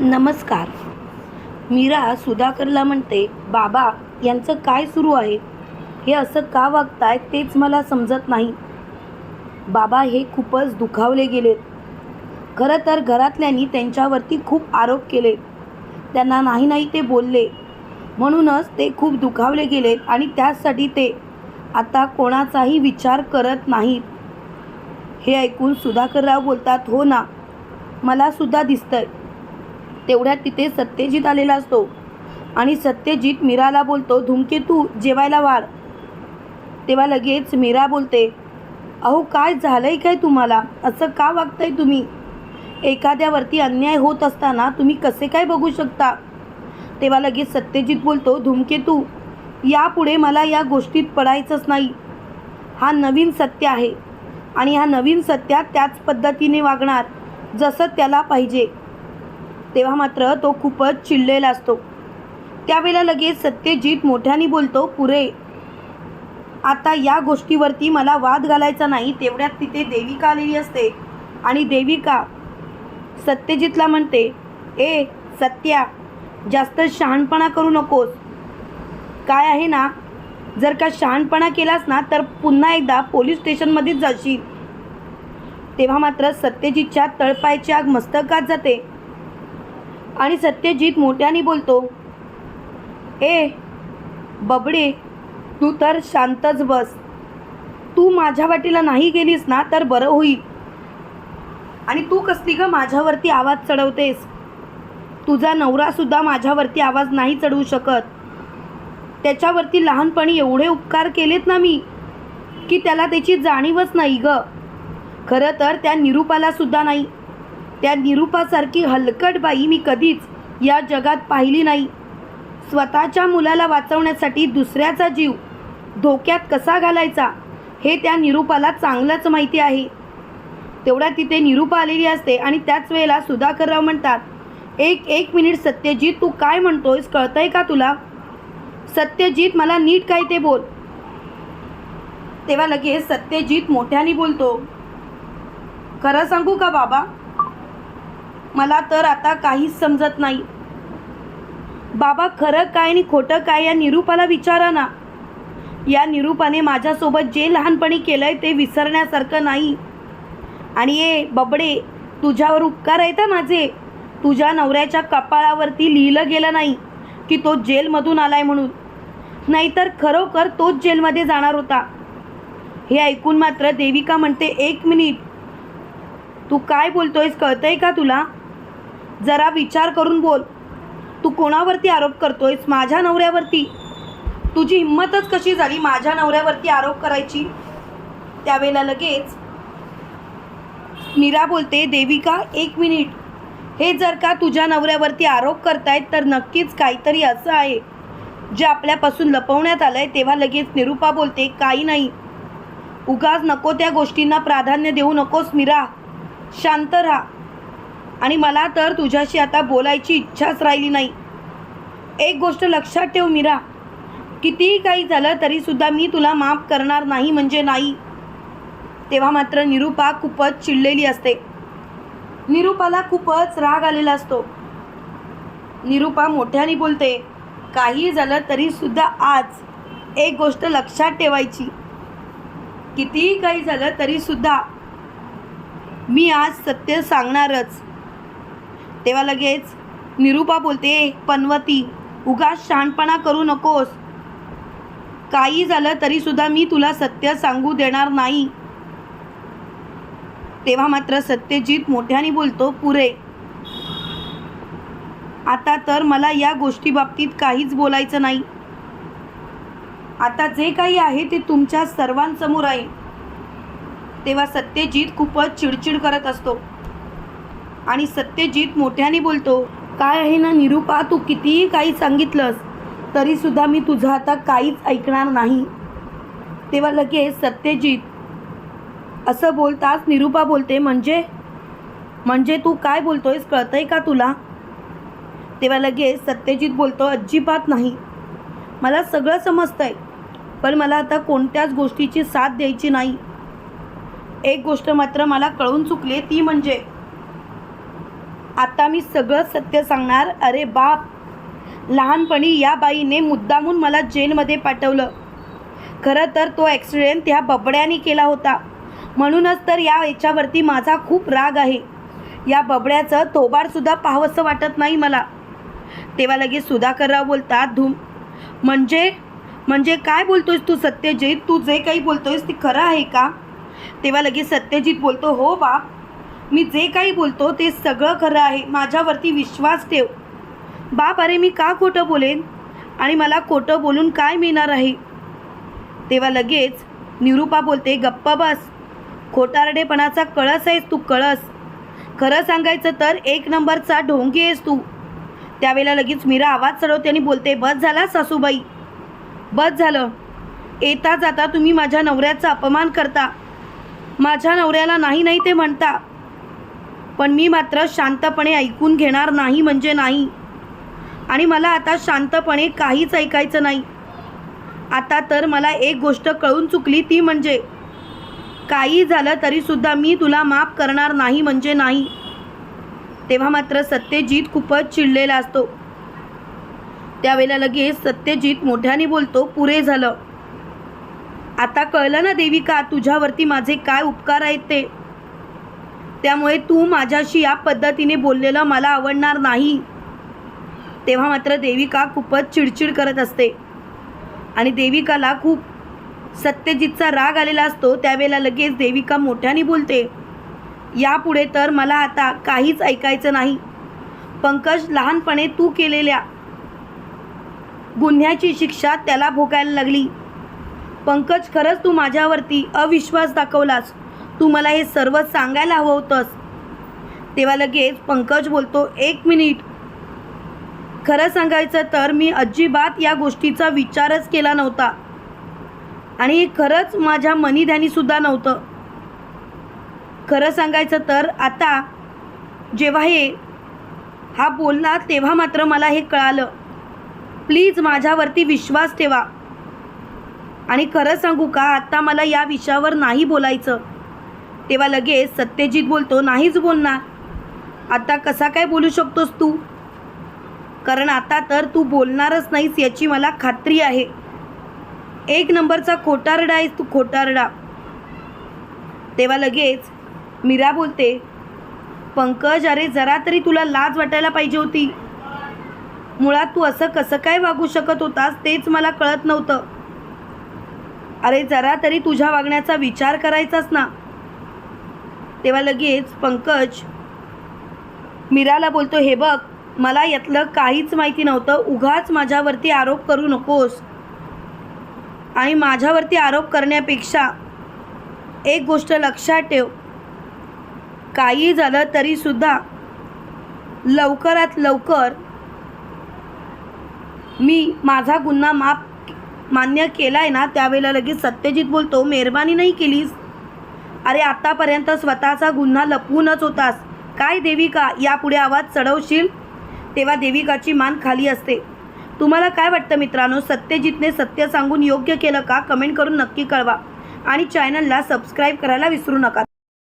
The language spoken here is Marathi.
नमस्कार. मीरा सुधाकरला म्हणते बाबा यांचं काय सुरू आहे? हे असं का वागताय तेच मला समजत नाही. बाबा हे खूपच दुखावले गेलेत. खरं तर घरातल्यांनी त्यांच्यावरती खूप आरोप केले. त्यांना नाही नाही ते बोलले. म्हणूनच ते खूप दुखावले गेलेत आणि त्याचसाठी ते आता कोणाचाही विचार करत नाहीत. हे ऐकून सुधाकरराव बोलतात हो ना मला सुद्धा दिसतंय. तेवढ्यात तिथे सत्यजित आलेला असतो. आणि सत्यजित मीराला बोलतो धूमकेतू जेवायला वाढ. तेव्हा लगेच मीरा बोलते अहो काय झालंय काय तुम्हाला? असं का वागताय तुम्ही? एखाद्यावरती अन्याय होत असताना तुम्ही कसे काय बघू शकता? तेव्हा लगेच सत्यजित बोलतो धूमकेतू यापुढे मला या गोष्टीत पडायचंच नाही. हा नवीन सत्य आहे आणि ह्या नवीन सत्यात त्याच पद्धतीने वागणार जसं त्याला पाहिजे. तेव्हा मात्र तो खूपच चिडलेला असतो. त्यावेळेला लगेच सत्यजित मोठ्याने बोलतो पुरे आता या गोष्टीवरती मला वाद घालायचा नाही तेवढ्यात तिथे देविका आलेली असते आणि देविका सत्यजितला म्हणते ए सत्या जास्त शहाणपणा करू नकोस. काय आहे ना जर का शहाणपणा केलास ना तर पुन्हा एकदा पोलीस स्टेशनमध्येच जाशील. तेव्हा मात्र सत्यजितच्या तळपायची आग मस्तकात जाते. आणि सत्यजित मोठ्याने बोलतो ए बबडे तू तर शांतच बस. तू माझ्या वाटीला नाही गेलीस ना तर बरं होईल. आणि तू कसली ग माझ्यावरती आवाज चढवतेस? तुझा नवरासुद्धा माझ्यावरती आवाज नाही चढवू शकत. त्याच्यावरती लहानपणी एवढे उपकार केलेत ना मी की त्याला त्याची जाणीवच नाही ग. खरं तर त्या निरूपालासुद्धा नाही. त्या निरूपासारखी हलकट बाई मी कधीच या जगात पाहिली नाही. स्वतःच्या मुलाला वाचवण्यासाठी दुसऱ्याचा जीव धोक्यात कसा घालायचा हे त्या निरूपाला चांगलंच माहिती आहे. तेवढ्या तिथे निरूपा आलेली असते आणि त्याच वेळेला सुधाकरराव म्हणतात एक एक मिनिट सत्यजित तू काय म्हणतोयस कळतंय का तुला? सत्यजित मला नीट काय ते बोल. तेव्हा लगेच सत्यजित मोठ्याने बोलतो. खरं सांगू का बाबा? मला तर आता काहीच समजत नाही. बाबा खरं काय आणि खोटं काय या निरूपाला विचारा ना. या निरूपाने माझ्यासोबत जे लहानपणी केलंय ते विसरण्यासारखं नाही. आणि ए बबडे तुझ्यावर उपकार आहेत माझे. तुझ्या नवऱ्याच्या कपाळावरती लिहिलं गेलं नाही की तो जेलमधून आलाय म्हणून. नाहीतर खरोखर तोच जेलमध्ये जाणार होता. हे ऐकून मात्र देविका म्हणते एक मिनिट. तू काय बोलतोयस? कळतंय का तुला? जरा विचार करून बोल. तू कोणावरती आरोप करतोयस? माझ्या नवऱ्यावरती? तुझी हिंमतच कशी झाली माझ्या नवऱ्यावरती आरोप करायची? त्यावेळेला लगेच मीरा बोलते देविका एक मिनिट. हे जर का तुझ्या नवऱ्यावरती आरोप करतायत तर नक्कीच काहीतरी असं आहे. जे आपल्यापासून लपवण्यात आलंय तेव्हा लगेच निरूपा बोलते काही नाही. उगाच नको त्या गोष्टींना प्राधान्य देऊ नकोस मीरा. शांत राहा. आणि मला तर तुझ्याशी आता बोलायची इच्छाच राहिली नाही. एक गोष्ट लक्षात ठेव मीरा. कितीही काही झालं तरीसुद्धा मी तुला माफ करणार नाही म्हणजे नाही. तेव्हा मात्र निरूपा खूपच चिडलेली असते. निरूपाला खूपच राग आलेला असतो. निरूपा मोठ्याने बोलते काही झालं तरीसुद्धा आज एक गोष्ट लक्षात ठेवायची. कितीही काही झालं तरीसुद्धा मी आज सत्य सांगणारच. तेव्हा लगेच निरूपा बोलते पनवती उगाच शहाणपणा करू नकोस. काही झालं तरीसुद्धा मी तुला सत्य सांगू देणार नाही. तेव्हा मात्र सत्यजित मोठ्याने बोलतो पुरे. आता तर मला या गोष्टी बाबतीत काहीच बोलायचं नाही. आता जे काही आहे ते तुमच्या सर्वांसमोर आहे. तेव्हा सत्यजित खूपच चिडचिड करत असतो. आणि सत्यजित मोठ्याने बोलतो काय आहे ना निरूपा तू कितीही काही सांगितलंस तरीसुद्धा मी तुझं आता काहीच ऐकणार नाही. तेव्हा लगेच सत्यजित असं बोलताच निरूपा बोलते म्हणजे? म्हणजे तू काय बोलतोयस कळतंय का तुला? तेव्हा लगेच सत्यजित बोलतो अजिबात नाही. मला सगळं समजतंय पण मला आता कोणत्याच गोष्टीची साथ द्यायची नाही. एक गोष्ट मात्र मला कळून चुकली ती म्हणजे आता मी सगळं सत्य सांगणार. अरे बाप! लहानपणी या बाईने मुद्दामून मला जेलमध्ये पाठवलं. खरं तर तो ॲक्सिडेंट त्या बबड्याने केला होता. म्हणूनच तर या याच्यावरती माझा खूप राग आहे. या बबड्याचं थोबाडसुद्धा पाहावंसं वाटत नाही मला. तेव्हा लगेच सुधाकरराव बोलतात धूम म्हणजे म्हणजे काय बोलतोयस तू सत्यजित? तू जे काही बोलतोयस ते खरं आहे का? तेव्हा लगेच सत्यजित बोलतो हो बाप मी जे काही बोलतो ते सगळं खरं आहे. माझ्यावरती विश्वास ठेव. बाप अरे मी का खोटं बोलेन? आणि मला खोटं बोलून काय मिळणार आहे? तेव्हा लगेच निरूपा बोलते गप्प बस. खोटारडेपणाचा कळस आहेस तू कळस. खरं सांगायचं तर एक नंबरचा ढोंगी आहेस तू. त्यावेळेला लगेच मीरा आवाज चढवते आणि बोलते बस झाला सासूबाई. बस झालं. येता जाता तुम्ही माझ्या नवऱ्याचा अपमान करता. माझ्या नवऱ्याला नाही नाही ते म्हणता. पण मी मात्र शांतपणे ऐकून घेणार नाही म्हणजे नाही. आणि मला आता शांतपणे काहीच ऐकायचं नाही. आता तर मला एक गोष्ट कळून चुकली ती म्हणजे काही झालं तरीसुद्धा मी तुला माफ करणार नाही म्हणजे नाही. तेव्हा मात्र सत्यजित खूपच चिडलेला असतो. त्यावेळेला लगेच सत्यजित मोठ्याने बोलतो पुरे झालं. आता कळलं ना देविका तुझ्यावरती माझे काय उपकार आहेत ते? त्यामुळे तू माझ्याशी या पद्धतीने बोललेलं मला आवडणार नाही. तेव्हा मात्र देविका खूपच चिडचिड करत असते. आणि देविकाला खूप सत्यजितचा राग आलेला असतो त्यावेळेला लगेच देविका मोठ्याने बोलते यापुढे तर मला आता काहीच ऐकायचं नाही. पंकज लहानपणे तू केलेल्या गुन्ह्याची शिक्षा त्याला भोगायला लागली. पंकज खरंच तू माझ्यावरती अविश्वास दाखवलास. तू मला हे सर्व सांगायला हवं होतंस. तेव्हा लगेच पंकज बोलतो एक मिनिट. खरं सांगायचं तर मी अजिबात या गोष्टीचा विचारच केला नव्हता. आणि खरंच माझ्या मनीध्यानीसुद्धा नव्हतं. खरं सांगायचं तर आता जेव्हा हे हा बोलला तेव्हा मात्र मला हे कळालं. प्लीज माझ्यावरती विश्वास ठेवा. आणि खरं सांगू का आत्ता मला या विषयावर नाही बोलायचं. तेव्हा लगेच सत्यजित बोलतो नाहीच बोलणार. आता कसा काय बोलू शकतोस तू? कारण आता तर तू बोलणारच नाहीस याची मला खात्री आहे. एक नंबरचा खोटारडा आहेस तू खोटारडा. तेव्हा लगेच मीरा बोलते पंकज अरे जरा तरी तुला लाज वाटायला पाहिजे होती. मुळात तू असं कसं काय वागू शकत होतास तेच मला कळत नव्हतं. अरे जरा तरी तुझ्या वागण्याचा विचार करायचाच ना. तेव्हा लगेच पंकज मीराला बोलतो हे बघ मला यातलं काहीच माहिती नव्हतं. उगाच माझ्यावरती आरोप करू नकोस. आणि माझ्यावरती आरोप करण्यापेक्षा एक गोष्ट लक्षात ठेव. काही झालं तरीसुद्धा लवकरात लवकर मी माझा गुन्हा माफ मान्य केला आहे ना त्यावेळेला लगेच सत्यजित बोलतो मेहरबानी नाही केलीस? अरे आतापर्यंत स्वतःचा गुन्हा लपवूनच होतास. काय देविका यापुढे आवाज चढवशील? तेव्हा देविकाची मान खाली असते. तुम्हाला काय वाटतं मित्रांनो? सत्यजितने सत्य सांगून योग्य केलं का? कमेंट करून नक्की कळवा. आणि चॅनलला सबस्क्राईब करायला विसरू नका.